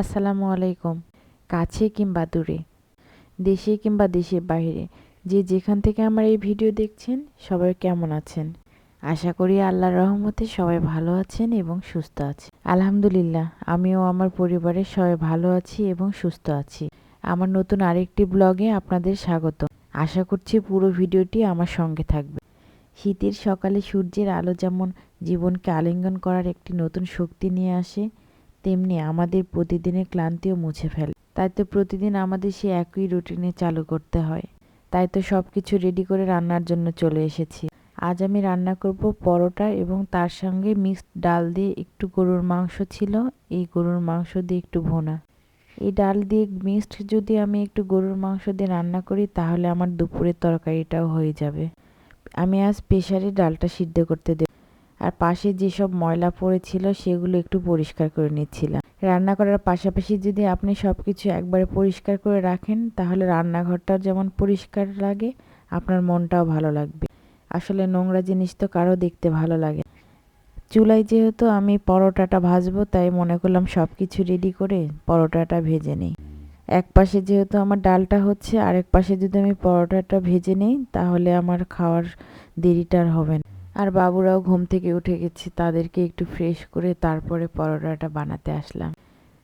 আসসালামু আলাইকুম। কাছে কিংবা দূরে, দেশে কিংবা দেশের বাইরে, যে যেখান থেকে আমার এই ভিডিও দেখছেন, সবাই কেমন আছেন? আশা করি আল্লাহর রহমতে সবাই ভালো আছেন এবং সুস্থ আছেন। আলহামদুলিল্লাহ, আমিও আমার পরিবারের সবাই ভালো আছি এবং সুস্থ আছি। আমার নতুন আরেকটি ব্লগে আপনাদের স্বাগত। আশা করছি পুরো ভিডিওটি আমার সঙ্গে থাকবে। শীতের সকালে সূর্যের আলো যেমন জীবনকে আলিঙ্গন করার একটি নতুন শক্তি নিয়ে আসে তেমনি আমাদের প্রতিদিনের ক্লান্তিও মুছে ফেলে। তাই তো প্রতিদিন আমাদের সে একই রুটিনে চালু করতে হয়। তাই তো সব কিছু রেডি করে রান্নার জন্য চলে এসেছি। আজ আমি রান্না করব পরোটা এবং তার সঙ্গে মিক্সড ডাল দিয়ে একটু গরুর মাংস ছিল, এই গরুর মাংস দিয়ে একটু ভোনা। এই ডাল দিয়ে মিক্সড যদি আমি একটু গরুর মাংস দিয়ে রান্না করি, তাহলে আমার দুপুরের তরকারিটাও হয়ে যাবে। আমি আজ প্রেশারে ডালটা সিদ্ধ করতে দেব। আর পাশে যেসব ময়লা পড়েছিল সেগুলো একটু পরিষ্কার করে নিচ্ছিলাম। রান্না করার পাশাপাশি যদি আপনি সব কিছু একবারে পরিষ্কার করে রাখেন, তাহলে রান্নাঘরটাও যেমন পরিষ্কার লাগে, আপনার মনটাও ভালো লাগবে। আসলে নোংরা জিনিস তো কারও দেখতে ভালো লাগে চুলায় যেহেতু আমি পরোটাটা ভাজবো, তাই মনে করলাম সব কিছু রেডি করে পরোটাটা ভেজে নিই। এক পাশে যেহেতু আমার ডালটা হচ্ছে, আরেক পাশে যদি আমি পরোটাটা ভেজে নিই, তাহলে আমার খাওয়ার দেরিটা আর হবে না। আর বাবুরাও ঘুম থেকে উঠে গেছে, তাদেরকে একটু ফ্রেশ করে তারপরে পরোটাটা বানাতে আসলাম।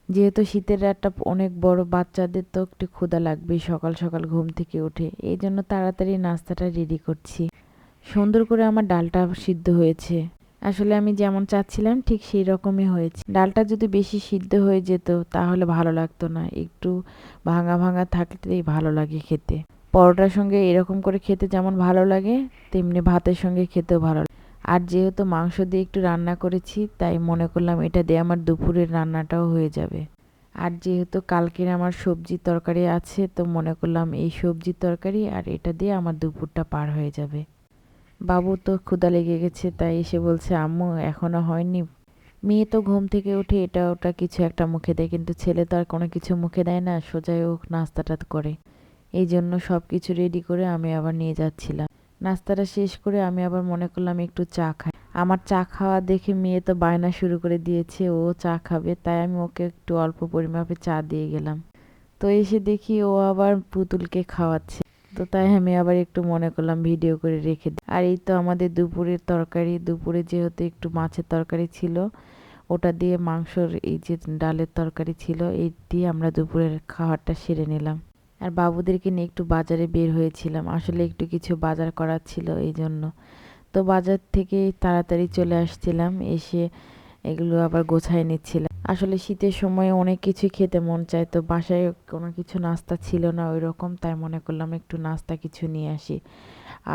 যেহেতু শীতের রাতটা অনেক বড়, বাচ্চাদের তো একটু ক্ষুধা লাগবেই সকাল সকাল ঘুম থেকে উঠে। এই জন্য তাড়াতাড়ি নাস্তাটা রেডি করছি। সুন্দর করে আমার ডালটা সিদ্ধ হয়েছে। আসলে আমি যেমন চাচ্ছিলাম, ঠিক সেই রকমই হয়েছে। ডালটা যদি বেশি সিদ্ধ হয়ে যেত, তাহলে ভালো লাগতো না। একটু ভাঙা ভাঙা থাকলেই ভালো লাগে খেতে। পরোটার সঙ্গে এরকম করে খেতে যেমন ভালো লাগে, তেমনি ভাতের সঙ্গে খেতেও ভালো লাগে। আর যেহেতু মাংস দিয়ে একটু রান্না করেছি, তাই মনে করলাম এটা দিয়ে আমার দুপুরের রান্নাটাও হয়ে যাবে। আর যেহেতু কালকের আমার সবজি তরকারি আছে, তো মনে করলাম এই সবজি তরকারি আর এটা দিয়ে আমার দুপুরটা পার হয়ে যাবে। বাবু তো ক্ষুদা লেগে গেছে, তাই এসে বলছে, আম্মু, এখনও হয়নি। মেয়ে তো ঘুম থেকে উঠে এটা ওটা কিছু একটা মুখে দেয়, কিন্তু ছেলে তো আর কোনো কিছু মুখে দেয় না, সোজাই ও নাস্তাটা করে। এই জন্য সব কিছু রেডি করে আমি আবার নিয়ে যাচ্ছিলাম। নাস্তাটা শেষ করে আমি আবার মনে করলাম একটু চা খাই। আমার চা খাওয়া দেখে মেয়ে তো বায়না শুরু করে দিয়েছে, ও চা খাবে, তাই আমি ওকে একটু অল্প পরিমাপে চা দিয়ে গেলাম। তো এসে দেখি ও আবার পুতুলকে খাওয়াচ্ছে। তো তাই আমি আবার একটু মনে করলাম ভিডিও করে রেখে দিই আর এই তো আমাদের দুপুরের তরকারি, দুপুরে যেহেতু একটু মাছের তরকারি ছিল, ওটা দিয়ে মাংসর এই যে ডালের তরকারি ছিল, এই দিয়ে আমরা দুপুরের খাবারটা সেরে নিলাম। আর বাবুদেরকে নিয়ে একটু বাজারে বের হয়েছিলাম। আসলে একটু কিছু বাজার করার ছিল এই জন্য তো বাজার থেকে তাড়াতাড়ি চলে আসছিলাম, এসে এগুলো আবার গোছায় নিচ্ছিলাম। আসলে শীতের সময় অনেক কিছু খেতে মন চায়, তো বাসায় কোনো কিছু নাস্তা ছিল না ওই রকম তাই মনে করলাম একটু নাস্তা কিছু নিয়ে আসি।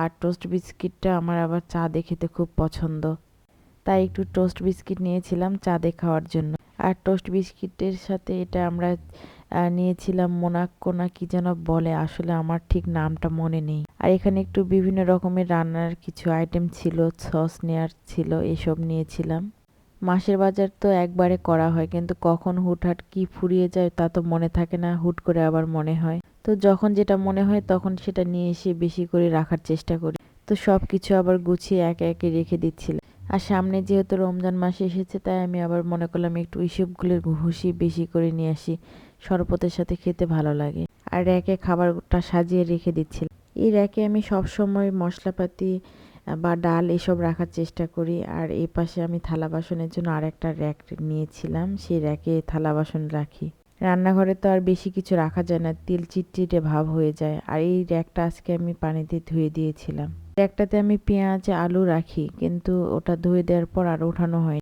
আর টোস্ট বিস্কিটটা আমার আবার চা দিয়ে খেতে খুব পছন্দ। তাই একটু টোস্ট বিস্কিট নিয়েছিলাম চা দিয়ে খাওয়ার জন্য। আর টোস্ট বিস্কিটের সাথে এটা আমরা নিয়েছিলাম মোনাক্কো না কি যেন বলে, আসলে আমার ঠিক নামটা মনে নেই। আর এখানে একটু বিভিন্ন রকমের রান্নার কিছু আইটেম ছিল সস নেয়ার ছিল, এসব নিয়েছিলাম। মাসের বাজার তো একবারে করা হয়, কিন্তু কখন হুটহাট কি ফুরিয়ে যায় তা তো মনে থাকে না, হুট করে আবার মনে হয়। তো যখন যেটা মনে হয় তখন সেটা নিয়ে এসে বেশি করে রাখার চেষ্টা করি। তো সব কিছু আবার গুছিয়ে একে একে রেখে দিচ্ছিলাম। আর সামনে যেহেতু রমজান মাস এসেছে, তাই আমি আবার মনে করলাম একটু ইসবগুলোর ঘুষি বেশি করে নিয়ে আসি। শরবতের সাথে খেতে ভালো লাগে। আর র্যাকে খাবারটা সাজিয়ে রেখে দিচ্ছিলাম। এই র্যাকে আমি সব সময় মশলাপাতি বা ডাল এসব রাখার চেষ্টা করি। আর এই পাশে আমি থালা বাসনের জন্য আর একটা র্যাক নিয়েছিলাম। সেই র্যাকে থালা বাসন রাখি। রান্নাঘরে তো আর বেশি কিছু রাখা যায় না, তেল চিটচিটে ভাব হয়ে যায়। আর এই র্যাকটা আজকে আমি পানিতে ধুয়ে দিয়েছিলাম। র্যাকটাতে আমি পেঁয়াজ, আলু রাখি, কিন্তু ওটা ধুয়ে দেওয়ার পর আর ওঠানো হয়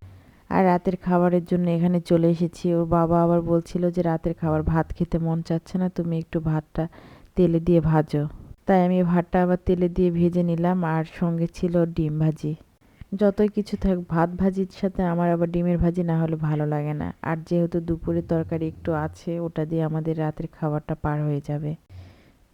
আর রাতের খাবারের জন্য এখানে চলে এসেছি। ওর বাবা আবার বলছিল যে রাতের খাবার ভাত খেতে মন চাচ্ছে না, তুমি একটু ভাতটা তেলে দিয়ে ভাজো। তাই আমি ভাতটা আবার তেলে দিয়ে ভেজে নিলাম, আর সঙ্গে ছিল ডিম ভাজি। যতই কিছু থাক, ভাত ভাজির সাথে আমার আবার ডিমের ভাজি না হলে ভালো লাগে না। আর যেহেতু দুপুরে তরকারি একটু আছে, ওটা দিয়ে আমাদের রাতের খাবারটা পার হয়ে যাবে।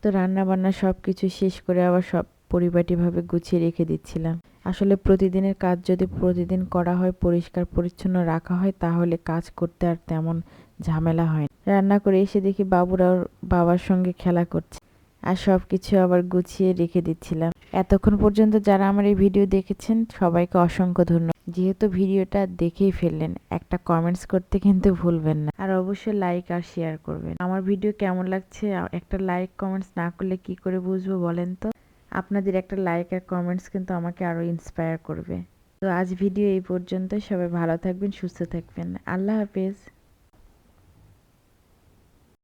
তো রান্না বান্না সব কিছু শেষ করে আবার সব পরিপাটিভাবে গুছিয়ে রেখে দিচ্ছিলাম। আসলে প্রতিদিনের কাজ যদি প্রতিদিন করা হয়, পরিষ্কার পরিচ্ছন্ন রাখা হয়, তাহলে কাজ করতে আর তেমন ঝামেলা হয় রান্না করে এসে দেখি বাবুরা বাবার সঙ্গে খেলা করছে। আর সব কিছু আবার গুছিয়ে রেখে দিচ্ছিলাম। এতক্ষণ পর্যন্ত যারা আমার এই ভিডিও দেখেছেন, সবাইকে অসংখ্য ধন্যবাদ। যেহেতু ভিডিওটা দেখেই ফেললেন, একটা কমেন্টস করতে কিন্তু ভুলবেন না। আর অবশ্যই লাইক আর শেয়ার করবেন। আমার ভিডিও কেমন লাগছে? একটা লাইক কমেন্টস না করলে কি করে বুঝব বলেন তো? আপনাদের একটা লাইক আর কমেন্টস কিন্তু আমাকে আরও ইন্সপায়ার করবে। তো আজ ভিডিও এই পর্যন্ত সবাই ভালো থাকবেন, সুস্থ থাকবেন। আল্লাহ হাফেজ।